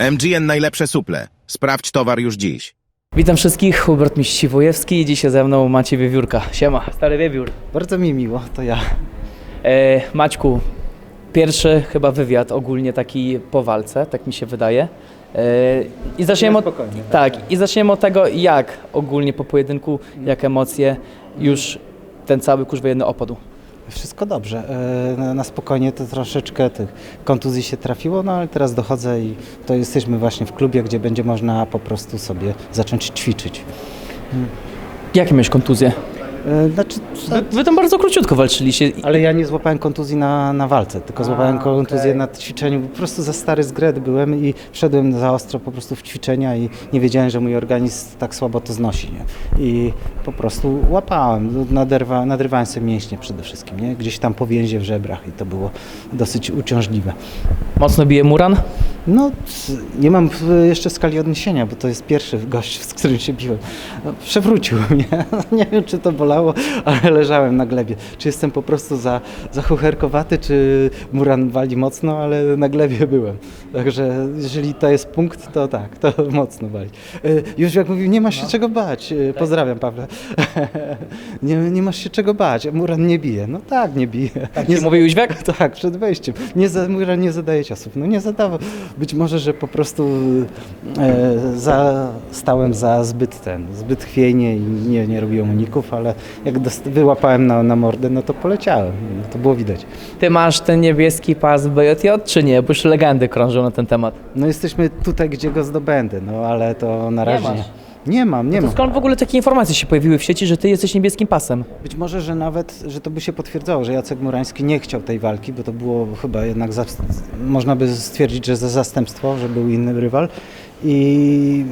MGN najlepsze suple. Sprawdź towar już dziś. Witam wszystkich, Hubert Miściwojewski i dzisiaj ze mną Maciej Wiewiórka. Siema, stary wiewiór. Bardzo mi miło, to ja. E, Maćku, pierwszy chyba wywiad ogólnie taki po walce, tak mi się wydaje. E, I zaczniemy od, spokojnie, tak, i zaczniemy od tego, jak ogólnie po pojedynku, jak emocje, już ten cały kurz wojenny opadł. Wszystko dobrze. E, Na, spokojnie to troszeczkę tych kontuzji się trafiło, no ale teraz dochodzę i to jesteśmy właśnie w klubie, gdzie będzie można po prostu sobie zacząć ćwiczyć. Jakie miałeś kontuzje? E, Znaczy, Wy, wy tam bardzo króciutko walczyliście. ale ja nie złapałem kontuzji na, na walce, tylko złapałem kontuzję okej. na ćwiczeniu. Po prostu za stary zgret byłem i wszedłem za ostro po prostu w ćwiczenia i nie wiedziałem, że mój organizm tak słabo to znosi. Nie? I po prostu łapałem, naderwa, nadrywałem sobie mięśnie przede wszystkim, nie? gdzieś tam po więzie w żebrach i to było dosyć uciążliwe. Mocno bije Muran? No, nie mam jeszcze skali odniesienia, bo to jest pierwszy gość, z którym się biłem. No, przewrócił mnie. Nie wiem, czy to bolało, ale leżałem na glebie. Czy jestem po prostu za, za chucherkowaty, czy Muran wali mocno, ale na glebie byłem. Także jeżeli to jest punkt, to tak, to mocno wali. E, Już jak mówił, nie masz się czego bać. E, Pozdrawiam, Pawle. Nie, nie masz się czego bać. Muran nie bije. No tak, nie bije. Nie Nie mówił Jóźwiak? tak, przed wejściem. Nie, za, Muran nie zadaje ciosów. No nie zadawał. Być może, że po prostu e, za, stałem za zbyt ten, zbyt chwiejnie i nie, nie robiłem uników, ale jak dost, wyłapałem na, na mordę, no to poleciałem. No, to było widać. Ty masz ten niebieski pas BJJ, czy nie? Bo już legendy krążą na ten temat. No jesteśmy tutaj, gdzie go zdobędę, no ale to na razie masz. Nie. Mam, nie To mam. skąd w ogóle takie informacje się pojawiły w sieci, że ty jesteś niebieskim pasem? Być może, że nawet, że to by się potwierdzało, że Jacek Murański nie chciał tej walki, bo to było chyba jednak, za, można by stwierdzić, że za zastępstwo, że był inny rywal. I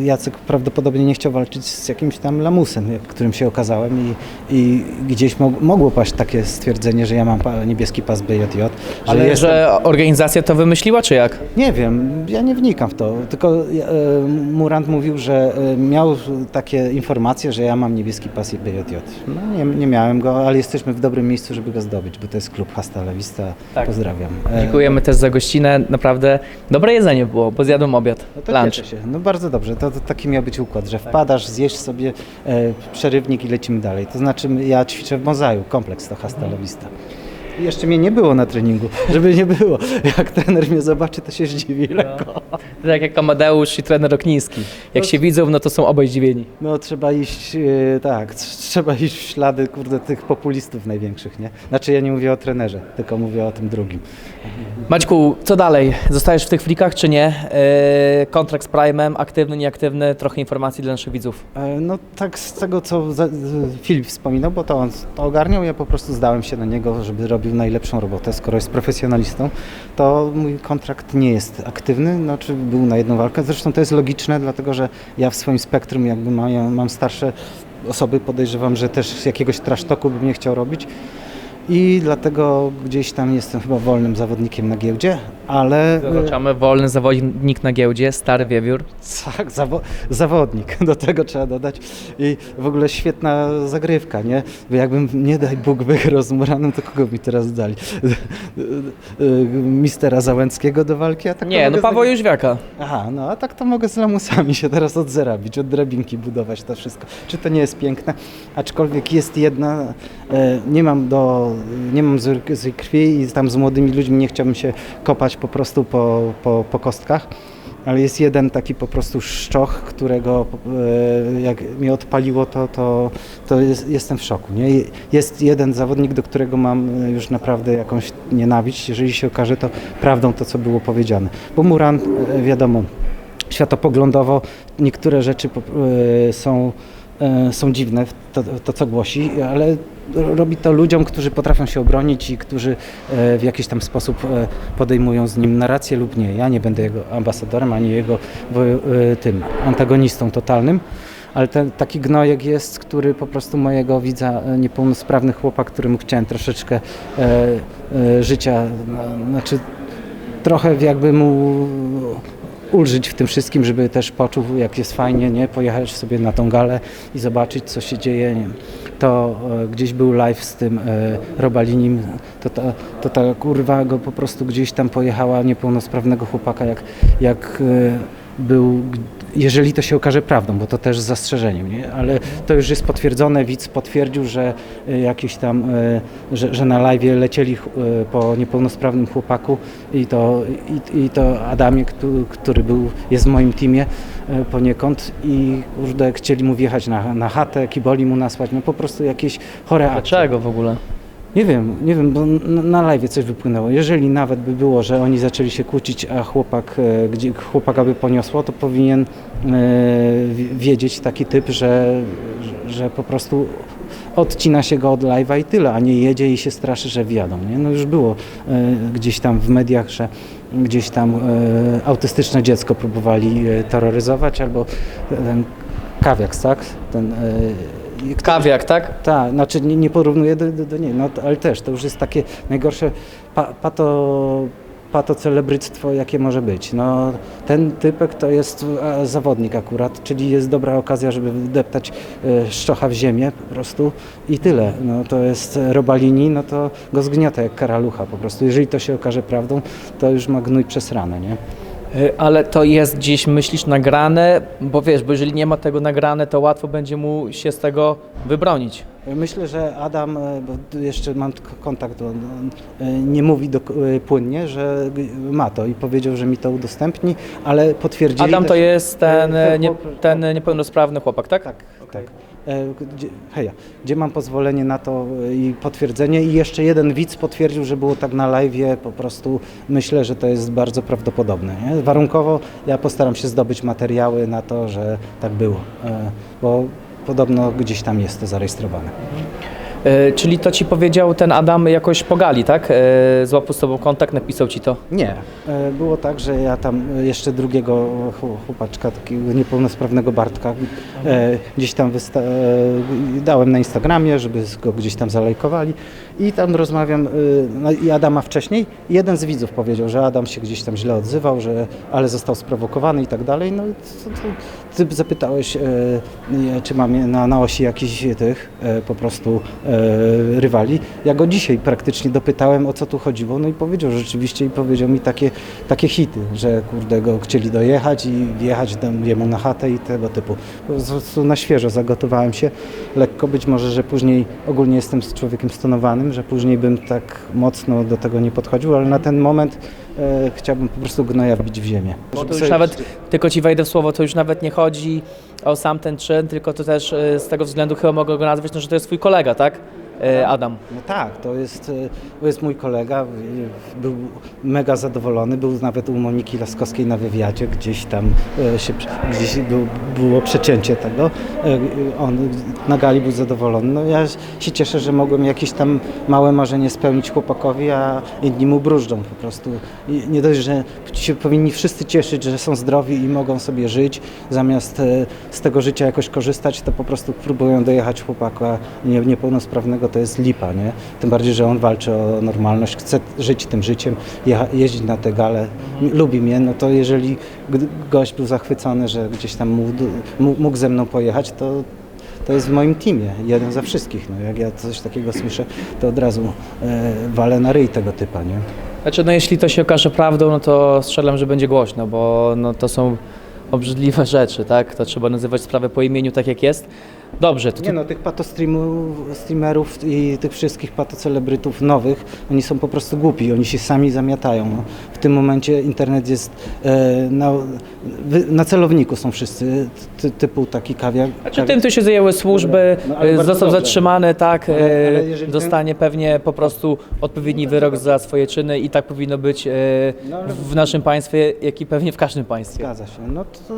y, Jacek prawdopodobnie nie chciał walczyć z jakimś tam lamusem, którym się okazałem i, i gdzieś mo, mogło paść takie stwierdzenie, że ja mam pa, niebieski pas BJJ, że Ale jestem... że organizacja to wymyśliła, czy jak? Nie wiem, ja nie wnikam w to, tylko e, Murant mówił, że miał takie informacje, że ja mam niebieski pas BJJ. No nie, nie miałem go, ale jesteśmy w dobrym miejscu, żeby go zdobyć, bo to jest klub Hasta La Vista. Tak. Pozdrawiam. E, Dziękujemy też za gościnę, naprawdę dobre jedzenie było, bo zjadłem obiad, No to lunch. się. No bardzo dobrze, to, to taki miał być układ, że wpadasz, zjesz sobie e, przerywnik i lecimy dalej. To znaczy ja ćwiczę w Mozaju, kompleks to Hasta La Vista. I Jeszcze mnie nie było na treningu, żeby nie było. Jak trener mnie zobaczy, to się zdziwi lekko. Tak jak Amadeusz i trener Okniński. Jak się widzą, no to są obaj zdziwieni. No trzeba iść, e, tak, tr- trzeba iść w ślady, kurde, tych populistów największych, nie? Znaczy ja nie mówię o trenerze, tylko mówię o tym drugim. Maćku, co dalej? Zostajesz w tych flikach, czy nie? Yy, kontrakt z Prime'em, aktywny, nieaktywny, trochę informacji dla naszych widzów. E, No tak z tego, co za, z- Filip wspominał, bo to on to ogarniał, ja po prostu zdałem się na niego, żeby robił najlepszą robotę. Skoro jest profesjonalistą, to mój kontrakt nie jest aktywny, znaczy był na jedną walkę. Zresztą to jest logiczne, dlatego że ja w swoim spektrum jakby mam, mam starsze osoby, podejrzewam, że też z jakiegoś trasztoku bym nie chciał robić. I dlatego gdzieś tam jestem chyba wolnym zawodnikiem na giełdzie, ale... Zaznaczamy wolny zawodnik na giełdzie, stary wiewiór. Tak, zawo- zawodnik, do tego trzeba dodać. I w ogóle świetna zagrywka, nie? Bo jakbym, nie daj Bóg, wygrał z Muranem, to kogo mi teraz dali? Mistera Załęckiego do walki? A tak Nie, no Paweł z- Jóźwiaka. Aha, no a tak to mogę z lamusami się teraz od zera bić, od drabinki budować to wszystko. Czy to nie jest piękne? Aczkolwiek jest jedna, e, nie mam do, nie mam złej krwi i tam z młodymi ludźmi nie chciałbym się kopać po prostu po, po, po kostkach. Ale jest jeden taki po prostu szczoch, którego e, jak mnie odpaliło, to, to, to jest, jestem w szoku. Nie? Jest jeden zawodnik, do którego mam e, już naprawdę jakąś nienawiść, jeżeli się okaże to prawdą to, co było powiedziane. Bo Muran, e, wiadomo, światopoglądowo niektóre rzeczy są, są dziwne, to, to co głosi, ale robi to ludziom, którzy potrafią się obronić i którzy e, w jakiś tam sposób e, podejmują z nim narrację lub nie. Ja nie będę jego ambasadorem, ani jego e, tym antagonistą totalnym. Ale ten taki gnojek jest, który po prostu mojego widza, niepełnosprawny chłopak, któremu chciałem troszeczkę e, e, życia, no, znaczy trochę jakby mu ulżyć w tym wszystkim, żeby też poczuł, jak jest fajnie, nie? Pojechać sobie na tą galę i zobaczyć, co się dzieje, nie? To e, gdzieś był live z tym e, Robalinim, to ta, to ta kurwa go po prostu gdzieś tam pojechała niepełnosprawnego chłopaka, jak, jak e, był, jeżeli to się okaże prawdą, bo to też z zastrzeżeniem, nie? ale to już jest potwierdzone, widz potwierdził, że e, jakiś tam, e, że, że na live lecieli e, po niepełnosprawnym chłopaku i to, i, i to Adamie, który, który był, jest w moim teamie poniekąd i kurde, chcieli mu wjechać na, na chatę, kiboli mu nasłać, no po prostu jakieś chore akcje. Dlaczego w ogóle? Nie wiem, nie wiem, bo na, live coś wypłynęło. Jeżeli nawet by było, że oni zaczęli się kłócić, a chłopak, e, gdzie chłopaka by poniosło, to powinien e, wi- wiedzieć taki typ, że, że, po prostu odcina się go od live'a i tyle, a nie jedzie i się straszy, że wjadą. Nie? No już było e, gdzieś tam w mediach, że gdzieś tam autystyczne dziecko próbowali terroryzować, albo ten kawiak, tak? Ten, Kawiak, tak? tak, znaczy nie, nie porównuję do, do, do nie, no, ale też to już jest takie najgorsze pa, pato, patocelebryctwo, jakie może być. No, ten typek to jest e, zawodnik akurat, czyli jest dobra okazja, żeby deptać e, szczocha w ziemię po prostu i tyle. No, to jest e, Robalini, no to go zgniata jak karalucha po prostu. Jeżeli to się okaże prawdą, to już ma gnój przesrane, nie? Y, Ale to jest gdzieś, myślisz, nagrane, bo wiesz, bo jeżeli nie ma tego nagrane, to łatwo będzie mu się z tego wybronić. Myślę, że Adam, e, bo jeszcze mam kontakt, on e, nie mówi do, e, płynnie, że ma to i powiedział, że mi to udostępni, ale potwierdzili Adam to też- jest ten, ten nie, ten niepełnosprawny chłopak, tak? Tak, tak. E, Gdzie, heja, gdzie mam pozwolenie na to e, i potwierdzenie i jeszcze jeden widz potwierdził, że było tak na live, po prostu myślę, że to jest bardzo prawdopodobne. Nie? Warunkowo ja postaram się zdobyć materiały na to, że tak było, e, bo podobno gdzieś tam jest to zarejestrowane. Y, Czyli to ci powiedział ten Adam jakoś pogali, tak? Y, Złapał z tobą kontakt, napisał ci to. Nie. E, Było tak, że ja tam e, jeszcze drugiego chł- chłopaczka, takiego niepełnosprawnego Bartka, e, gdzieś tam wysta- e, dałem na Instagramie, żeby go gdzieś tam zalajkowali i tam rozmawiam, e, no i Adama wcześniej. Jeden z widzów powiedział, że Adam się gdzieś tam źle odzywał, że, ale został sprowokowany i tak dalej. No i to, to, ty zapytałeś, e, czy mam na, na osi jakichś tych e, po prostu e, rywali. Ja go dzisiaj praktycznie dopytałem, o co tu chodziło, no i powiedział rzeczywiście i powiedział mi takie, takie hity, że kurde go chcieli dojechać i wjechać do, jemu na chatę i tego typu. Po prostu na świeżo zagotowałem się lekko, być może, że później ogólnie jestem człowiekiem stonowanym, że później bym tak mocno do tego nie podchodził, ale na ten moment e, chciałbym po prostu gnoja wbić w ziemię. Bo to już sobie- nawet, tylko ci wejdę w słowo, to już nawet nie chodzi o sam ten czyn, tylko to też y, z tego względu chyba mogę go nazwać, no, że to jest twój kolega, tak? Y, Adam. No tak, to jest, e, to jest mój kolega, e, był mega zadowolony, był nawet u Moniki Laskowskiej na wywiadzie, gdzieś tam e, się, gdzieś był, było przecięcie tego, E, on na gali był zadowolony. No ja się cieszę, że mogłem jakieś tam małe marzenie spełnić chłopakowi, a inni mu brużdżą po prostu. Nie dość, że się powinni wszyscy cieszyć, że są zdrowi i mogą sobie żyć, zamiast e, z tego życia jakoś korzystać, to po prostu próbują dojechać chłopaka nie- niepełnosprawnego, to jest lipa, nie? Tym bardziej, że on walczy o normalność, chce żyć tym życiem, jecha, jeździć na te gale, m- lubi mnie, no to jeżeli gość był zachwycony, że gdzieś tam mógł, mógł- mógł ze mną pojechać, to to jest w moim teamie, jeden za wszystkich. No, jak ja coś takiego słyszę, to od razu e, walę na ryj tego typa, nie? Znaczy, no jeśli to się okaże prawdą, no to strzelam, że będzie głośno, bo no, to są obrzydliwe rzeczy, tak? To trzeba nazywać sprawę po imieniu tak jak jest. Dobrze, to Nie no, tych patostreamów, streamerów i tych wszystkich patocelebrytów nowych, oni są po prostu głupi, oni się sami zamiatają. No. W tym momencie internet jest e, na, na celowniku są wszyscy, ty, typu taki kawiak. Znaczy tym to się zajęły służby, No, ale bardzo został zatrzymany, tak, Ale- ale y, jeżeli dostanie pewnie po prostu odpowiedni wyrok za swoje czyny i tak powinno być y, No, ale- w naszym państwie, jak i pewnie w każdym państwie. Zgadza się, no to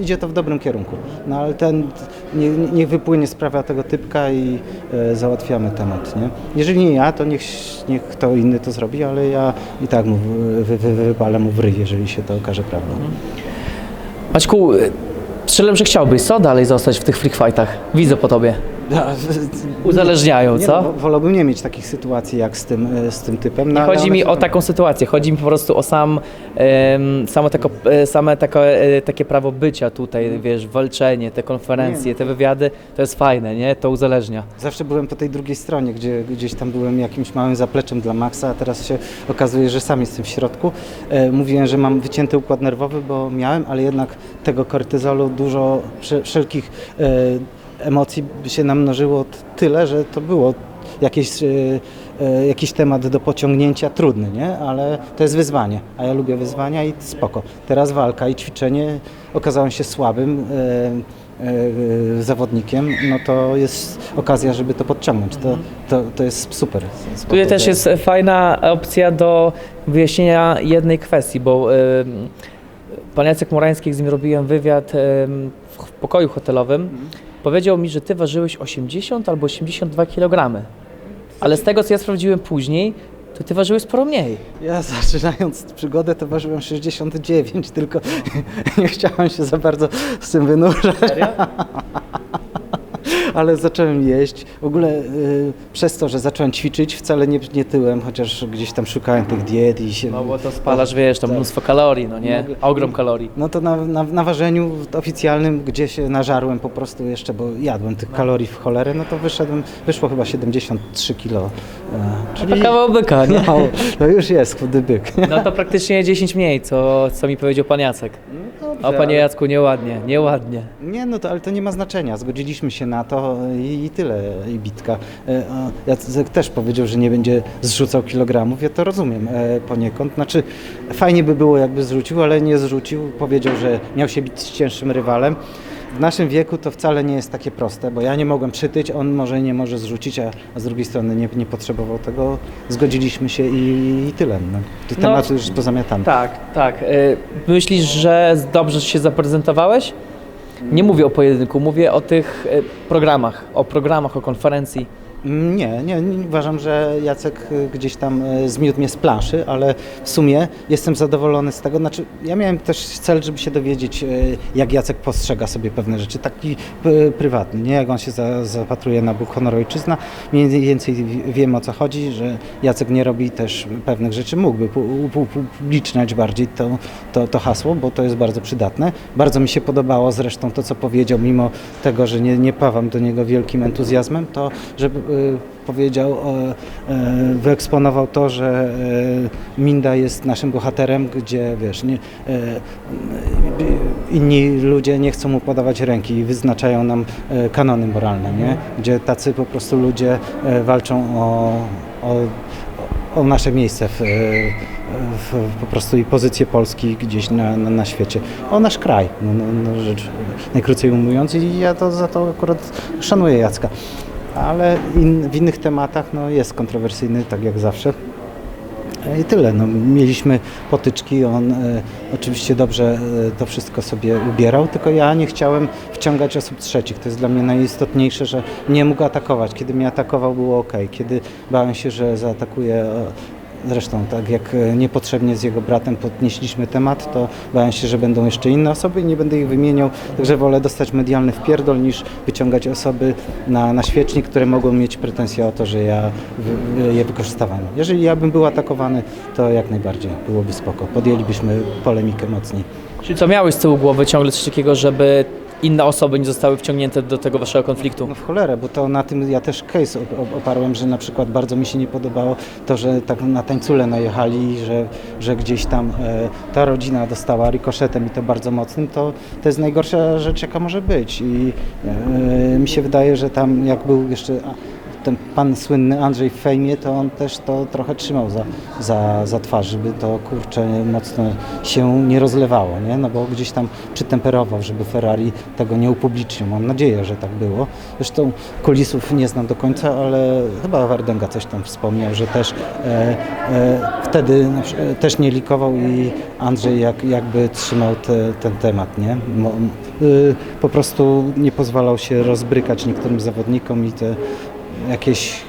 idzie to w dobrym kierunku. No ale ten, nie, wypłynie sprawa tego typka i e, załatwiamy temat, nie? Jeżeli nie ja, to niech, niech kto inny to zrobi, ale ja i tak mu wy, wy, wy, wypalę mu w ryj, jeżeli się to okaże prawdą. Maćku, y, strzelam, że chciałbyś, co dalej zostać w tych free fightach? Widzę po tobie. Uzależniają, Nie, co? no, wolałbym nie mieć takich sytuacji jak z tym, e, z tym typem. No, Nie chodzi mi o taką sytuację, chodzi mi po prostu o sam, em, samo, tako, same tako, takie prawo bycia tutaj, wiesz, walczenie, te konferencje, Nie. te wywiady, to jest fajne, nie? To uzależnia. Zawsze byłem po tej drugiej stronie, gdzie gdzieś tam byłem jakimś małym zapleczem dla Maxa, a teraz się okazuje, że sam jestem w środku. E, mówiłem, że mam wycięty układ nerwowy, bo miałem, ale jednak tego kortyzolu dużo, wszel- wszelkich e, emocji się namnożyło t- tyle, że to było jakieś, e, e, jakiś temat do pociągnięcia trudny, nie? Ale to jest wyzwanie, a ja lubię wyzwania i spoko. Teraz walka i ćwiczenie okazałem się słabym. E, zawodnikiem, no to jest okazja, żeby to podciągnąć. To, to, to jest super. Tutaj też jest fajna opcja do wyjaśnienia jednej kwestii, bo em, pan Jacek Morański, z nim robiłem wywiad em, w, w pokoju hotelowym, powiedział mi, że ty ważyłeś 80 albo 82 kg. Ale z tego, co ja sprawdziłem później, to ty ważyłeś sporo mniej. Ja zaczynając przygodę to ważyłem 69, tylko nie chciałem się za bardzo z tym wynurzać. Ale zacząłem jeść. W ogóle y, przez to, że zacząłem ćwiczyć, wcale nie, nie tyłem, chociaż gdzieś tam szukałem tych diet i się... No bo to spalasz, wiesz, tam mnóstwo kalorii, no nie? Nagle- Ogrom kalorii. No to na, na, na ważeniu oficjalnym, gdzie się nażarłem po prostu jeszcze, bo jadłem tych kalorii w cholerę, no to wyszedłem, wyszło chyba 73 kilo. E, To kawał byka, nie? no, to już jest chudy byk. No to praktycznie 10 mniej, co, co mi powiedział pan Jacek. O panie Jacku, nieładnie, nieładnie. Nie, no to, ale to nie ma znaczenia. Zgodziliśmy się na to i, i tyle, i bitka. E, Jacek też powiedział, że nie będzie zrzucał kilogramów. Ja to rozumiem e, poniekąd. Znaczy, fajnie by było, jakby zrzucił, ale nie zrzucił. Powiedział, że miał się bić z cięższym rywalem. W naszym wieku to wcale nie jest takie proste, bo ja nie mogłem przytyć, on może nie może zrzucić, a, a z drugiej strony nie, nie potrzebował tego. Zgodziliśmy się i, i tyle. No. No, tematy już pozamiatamy. Tak, tak. Y, Myślisz, że dobrze się zaprezentowałeś? Nie mówię o pojedynku, mówię o tych y, programach, o programach, o konferencji. Nie, nie, nie, uważam, że Jacek y, gdzieś tam y, zmiótł mnie z planszy, ale w sumie jestem zadowolony z tego. Znaczy, ja miałem też cel, żeby się dowiedzieć, y, jak Jacek postrzega sobie pewne rzeczy, taki prywatny, nie jak on się za, zapatruje na Bóg, honor, ojczyzna. Mniej więcej wi- wiem o co chodzi, że Jacek nie robi też pewnych rzeczy, mógłby pu- pu- upubliczniać bardziej to, to, to hasło, bo to jest bardzo przydatne. Bardzo mi się podobało zresztą to, co powiedział, mimo tego, że nie, nie pawam do niego wielkim entuzjazmem, to, że y, powiedział, e, e, wyeksponował to, że e, Minda jest naszym bohaterem, gdzie wiesz, nie, inni ludzie nie chcą mu podawać ręki i wyznaczają nam kanony moralne, nie? gdzie tacy po prostu ludzie walczą o, o, o nasze miejsce w, w, po prostu i pozycję Polski gdzieś na, na, na świecie, o nasz kraj, no, no, no, rzecz najkrócej ujmując i ja to za to akurat szanuję Jacka ale in, w innych tematach no, jest kontrowersyjny, tak jak zawsze. E, I tyle. No, mieliśmy potyczki, on e, oczywiście dobrze e, to wszystko sobie ubierał, tylko ja nie chciałem wciągać osób trzecich. To jest dla mnie najistotniejsze, że nie mógł atakować. Kiedy mnie atakował było ok. Kiedy bałem się, że zaatakuje Zresztą tak jak e, niepotrzebnie z jego bratem podnieśliśmy temat, to bałem się, że będą jeszcze inne osoby i nie będę ich wymieniał, także wolę dostać medialny wpierdol niż wyciągać osoby na, na świecznik, które mogą mieć pretensje o to, że ja wy, je wykorzystywałem. Jeżeli ja bym był atakowany, to jak najbardziej byłoby spoko. Podjęlibyśmy polemikę mocniej. Czyli co miałeś z tyłu głowy ciągle coś takiego, żeby inne osoby nie zostały wciągnięte do tego waszego konfliktu? No w cholerę, bo to na tym ja też case op- op- oparłem, że na przykład bardzo mi się nie podobało to, że tak na tańcule najechali, że, że gdzieś tam e, ta rodzina dostała rikoszetem i to bardzo mocnym, to, to jest najgorsza rzecz jaka może być i e, mi się wydaje, że tam jak był jeszcze ten pan słynny Andrzej w fejmie, to on też to trochę trzymał za, za, za twarz, żeby to kurczę mocno się nie rozlewało, nie? No bo gdzieś tam przytemperował, żeby Ferrari tego nie upublicznił. Mam nadzieję, że tak było. Zresztą kulisów nie znam do końca, ale chyba Wardenga coś tam wspomniał, że też e, e, wtedy e, też nie likował i Andrzej jak, jakby trzymał te, ten temat, nie? Y, po prostu nie pozwalał się rozbrykać niektórym zawodnikom i te jakieś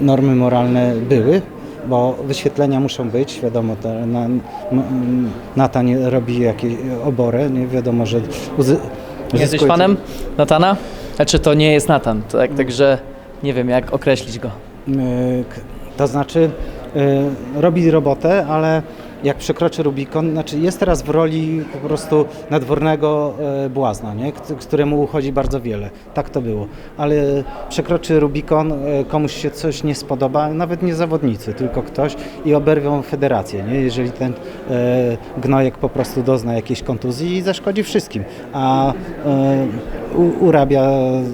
normy moralne były, bo wyświetlenia muszą być, wiadomo, to na, m- Nata nie robi jakieś oborę, nie wiadomo, że uzy, jesteś fanem Natana? Znaczy to nie jest Natan, tak, także nie wiem jak określić go. K- To znaczy, y, robi robotę, ale jak przekroczy Rubikon, znaczy jest teraz w roli po prostu nadwornego y, błazna, nie? Któremu uchodzi bardzo wiele. Tak to było. Ale przekroczy Rubikon, y, komuś się coś nie spodoba, nawet nie zawodnicy, tylko ktoś i oberwią federację, nie? jeżeli ten y, gnojek po prostu dozna jakiejś kontuzji i zaszkodzi wszystkim. A u, urabia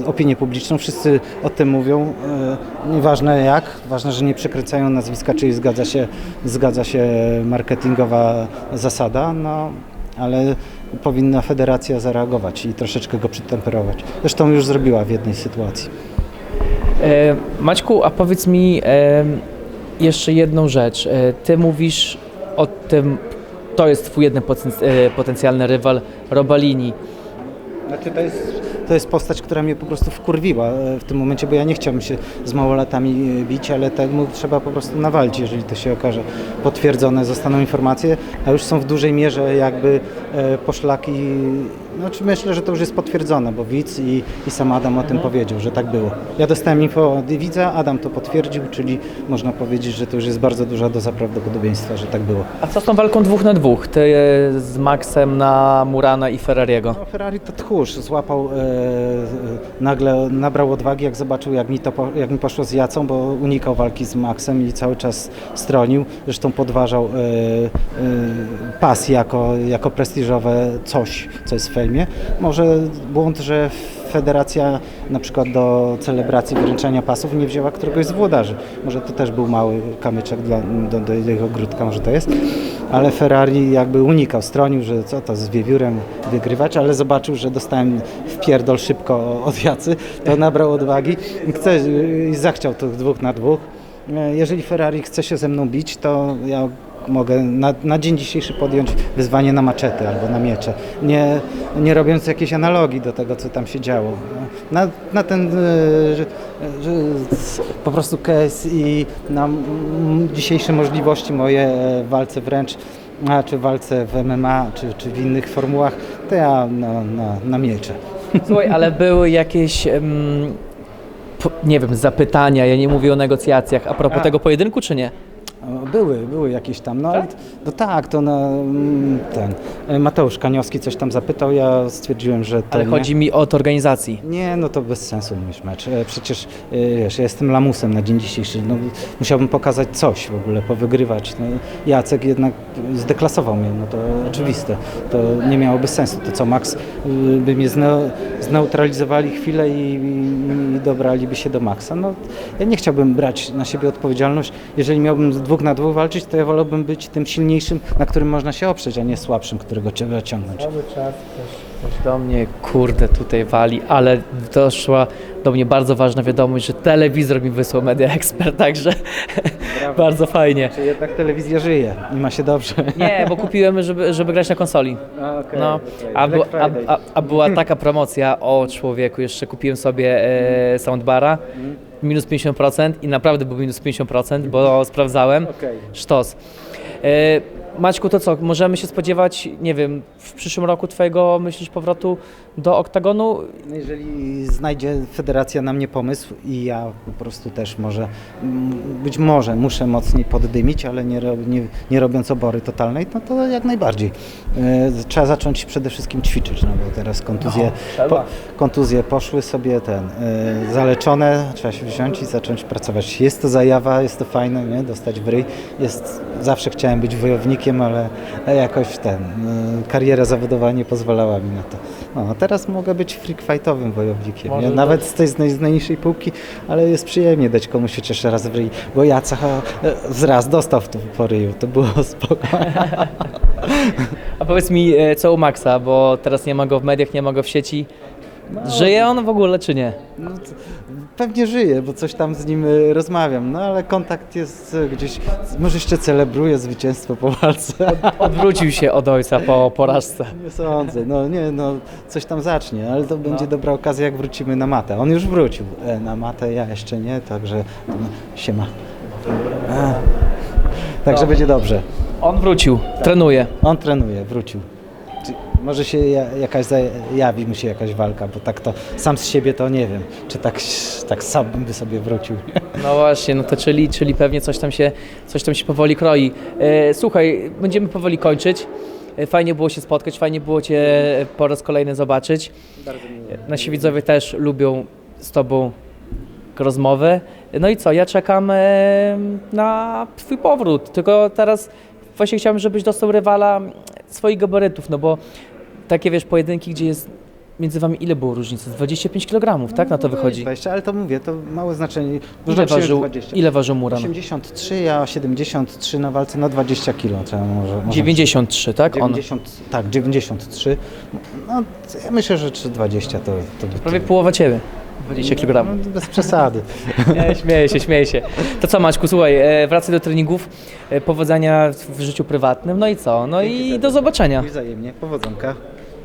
opinię publiczną, wszyscy o tym mówią. E, Nieważne jak, ważne, że nie przekręcają nazwiska, czyli zgadza się, zgadza się marketingowa zasada, no ale powinna federacja zareagować i troszeczkę go przytemperować. Zresztą już zrobiła w jednej sytuacji. E, Maćku, a powiedz mi e, jeszcze jedną rzecz. E, ty mówisz o tym, to jest twój jeden e, potencjalny rywal, Robalini. Znaczy to jest, to jest postać, która mnie po prostu wkurwiła e, w tym momencie, bo ja nie chciałbym się z małolatami e, bić, ale tak mu trzeba po prostu nawalić, jeżeli to się okaże. Potwierdzone, zostaną informacje, a już są w dużej mierze jakby e, poszlaki, znaczy myślę, że to już jest potwierdzone, bo widz i, i sam Adam o tym powiedział, że tak było. Ja dostałem info od widza, Adam to potwierdził, czyli można powiedzieć, że to już jest bardzo duża doza prawdopodobieństwa, że tak było. A co z tą walką dwóch na dwóch? Ty z Maxem na Murana i Ferrariego. No, Ferrari to tchórz, złapał, e, nagle nabrał odwagi, jak zobaczył, jak mi, to po, jak mi poszło z Jacą, bo unikał walki z Maxem i cały czas stronił. Zresztą podważał e, e, pas jako, jako prestiżowe coś, co jest w fejmie. Może błąd, że federacja na przykład do celebracji wręczania pasów nie wzięła któregoś z włodarzy. Może to też był mały kamyczek dla, do, do jego grudka, może to jest. Ale Ferrari jakby unikał, stronił, że co to z wiewiórem wygrywać, ale zobaczył, że dostałem w pierdol szybko od Jacy, to nabrał odwagi i chce, i zachciał tych dwóch na dwóch. E, Jeżeli Ferrari chce się ze mną bić, to ja mogę na, na dzień dzisiejszy podjąć wyzwanie na maczety albo na miecze, nie, nie robiąc jakiejś analogii do tego, co tam się działo. Na, na ten e, że, że s- po prostu case i na mm, dzisiejsze możliwości moje e, w walce wręcz, a, czy w walce w MMA, czy, czy w innych formułach, to ja na, na, na miecze. Słuchaj, ale były jakieś, po, nie wiem, zapytania, ja nie mówię o negocjacjach, a propos A. tego pojedynku, czy nie? Były, były jakieś tam, no ale t- no tak, to na, mm, ten e, Mateusz Kaniowski coś tam zapytał, ja stwierdziłem, że to Ale nie. chodzi mi o organizacji. Nie, no to bez sensu mieć mecz. E, Przecież e, wiesz, ja jestem lamusem na dzień dzisiejszy. No, musiałbym pokazać coś w ogóle, powygrywać. No, Jacek jednak zdeklasował mnie, no to oczywiste. To nie miałoby sensu. To co, Max y, by mnie zne, zneutralizowali chwilę i, i, i dobraliby się do Maxa. No, ja nie chciałbym brać na siebie odpowiedzialność. Jeżeli miałbym z dwóch na dwóch walczyć, to ja wolałbym być tym silniejszym, na którym można się oprzeć, a nie słabszym, którego trzeba ciągnąć. Cały czas ktoś, ktoś do mnie, kurde, tutaj wali, ale doszła do mnie bardzo ważna wiadomość, że telewizor mi wysłał Media Expert, także bardzo fajnie. Czy jednak telewizja żyje i ma się dobrze? Nie, bo kupiłem, żeby, żeby grać na konsoli. A, okej, No, okej. a, bu, a, a, a była taka promocja, o człowieku, jeszcze kupiłem sobie e, soundbara, minus 50% i naprawdę był minus 50%, bo sprawdzałem. Okej. Sztos. Maćku, to co, możemy się spodziewać, nie wiem, w przyszłym roku Twojego, myślisz, powrotu do oktagonu? No Jeżeli znajdzie federacja na mnie pomysł i ja po prostu też może, być może muszę mocniej poddymić, ale nie, nie, nie robiąc obory totalnej, no to jak najbardziej. E, Trzeba zacząć przede wszystkim ćwiczyć, no bo teraz kontuzje, No, po, kontuzje poszły sobie ten, e, zaleczone, trzeba się wziąć i zacząć pracować. Jest to zajawa, jest to fajne, nie? dostać w ryj. Jest, zawsze chciałem być wojownikiem, ale jakoś ten, e, kariera zawodowa nie pozwalała mi na to. No, a teraz mogę być freak fightowym wojownikiem, Może nie? nawet z tej z najniższej półki, ale jest przyjemnie dać komuś chociaż raz w ryj, bo Jaca e, zraz dostał w to po ryju, to było spoko. A powiedz mi, e, co u Maxa, bo teraz nie ma go w mediach, nie ma go w sieci. Żyje on w ogóle, czy nie? No, pewnie żyje, bo coś tam z nim e, rozmawiam, no ale kontakt jest e, gdzieś, może jeszcze celebruje zwycięstwo po walce. Odwrócił się od ojca po porażce. Nie sądzę, no nie, no coś tam zacznie, ale to będzie dobra okazja jak wrócimy na matę. On już wrócił e, na matę, ja jeszcze nie, także no, siema. A, także będzie dobrze. On wrócił, trenuje. On trenuje, wrócił. Może się ja- jakaś zajawi mu się jakaś walka, bo tak to sam z siebie to nie wiem, czy tak, tak sam by sobie wrócił. No właśnie, no to czyli, czyli pewnie coś tam się, coś tam się powoli kroi. E, słuchaj, będziemy powoli kończyć. E, Fajnie było się spotkać, fajnie było Cię po raz kolejny zobaczyć. E, Nasi widzowie też lubią z Tobą rozmowę. No i co, ja czekam na Twój powrót, tylko teraz właśnie chciałbym, żebyś dostał rywala swoich gabarytów, no bo takie wiesz, pojedynki, gdzie jest między Wami ile było różnicy? 25 kg, tak na to wychodzi? 20, ale to mówię, to małe znaczenie. Dużo Ile ważył, 20. ile ważył Muran? 83, ja 73 na walce, no 20 kilo trzeba może. może 93, tak? On. 90, tak, 93. No, ja myślę, że 320 to, to by Prawie połowa ciebie. 20 kg. No, bez przesady. Nie, śmieję się, śmieję się. To co Maćku, słuchaj, e, wracaj do treningów, e, powodzenia w życiu prywatnym, no i co? No i do zobaczenia. Wzajemnie, powodzonka.